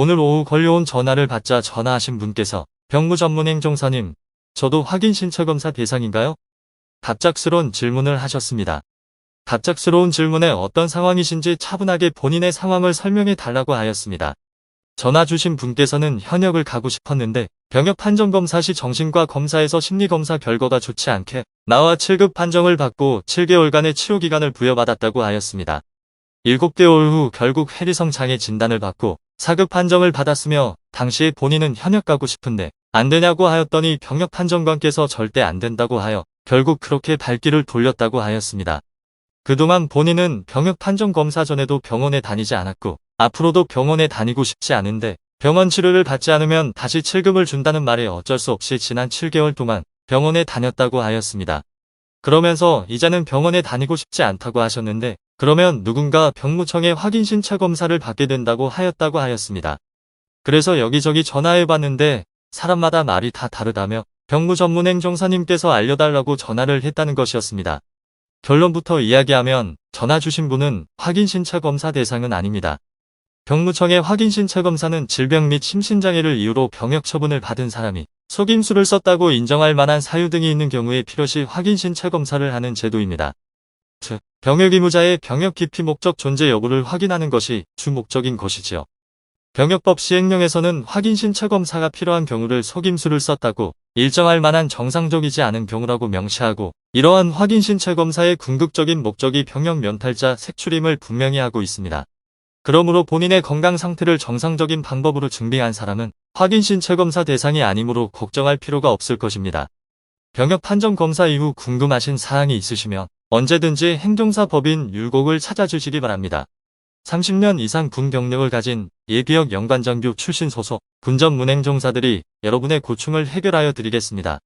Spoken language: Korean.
오늘 오후 걸려온 전화를 받자 전화하신 분께서 병무 전문 행정사님, 저도 확인 신체 검사 대상인가요? 갑작스러운 질문을 하셨습니다. 갑작스러운 질문에 어떤 상황이신지 차분하게 본인의 상황을 설명해 달라고 하였습니다. 전화 주신 분께서는 현역을 가고 싶었는데 병역 판정 검사 시 정신과 검사에서 심리 검사 결과가 좋지 않게 나와 7급 판정을 받고 7개월간의 치료 기간을 부여받았다고 하였습니다. 7개월 후 결국 해리성 장애 진단을 받고 4급 판정을 받았으며 당시에 본인은 현역 가고 싶은데 안 되냐고 하였더니 병역 판정관께서 절대 안 된다고 하여 결국 그렇게 발길을 돌렸다고 하였습니다. 그동안 본인은 병역 판정 검사 전에도 병원에 다니지 않았고 앞으로도 병원에 다니고 싶지 않은데 병원 치료를 받지 않으면 다시 7급을 준다는 말에 어쩔 수 없이 지난 7개월 동안 병원에 다녔다고 하였습니다. 그러면서 이제는 병원에 다니고 싶지 않다고 하셨는데 그러면 누군가 병무청의 확인 신체 검사를 받게 된다고 하였다고 하였습니다. 그래서 여기저기 전화해 봤는데 사람마다 말이 다 다르다며 병무 전문 행정사님께서 알려달라고 전화를 했다는 것이었습니다. 결론부터 이야기하면 전화 주신 분은 확인 신체 검사 대상은 아닙니다. 병무청의 확인 신체 검사는 질병 및 심신장애를 이유로 병역 처분을 받은 사람이 속임수를 썼다고 인정할 만한 사유 등이 있는 경우에 필요시 확인 신체 검사를 하는 제도입니다. 즉, 병역 의무자의 병역 기피 목적 존재 여부를 확인하는 것이 주 목적인 것이지요. 병역법 시행령에서는 확인 신체 검사가 필요한 경우를 속임수를 썼다고 일정할 만한 정상적이지 않은 경우라고 명시하고 이러한 확인 신체 검사의 궁극적인 목적이 병역 면탈자 색출임을 분명히 하고 있습니다. 그러므로 본인의 건강 상태를 정상적인 방법으로 증빙한 사람은 확인 신체 검사 대상이 아니므로 걱정할 필요가 없을 것입니다. 병역 판정 검사 이후 궁금하신 사항이 있으시면 언제든지 행정사 법인 율곡을 찾아주시기 바랍니다. 30년 이상 군 경력을 가진 예비역 연관장교 출신 소속 군 전 문 행정사들이 여러분의 고충을 해결하여 드리겠습니다.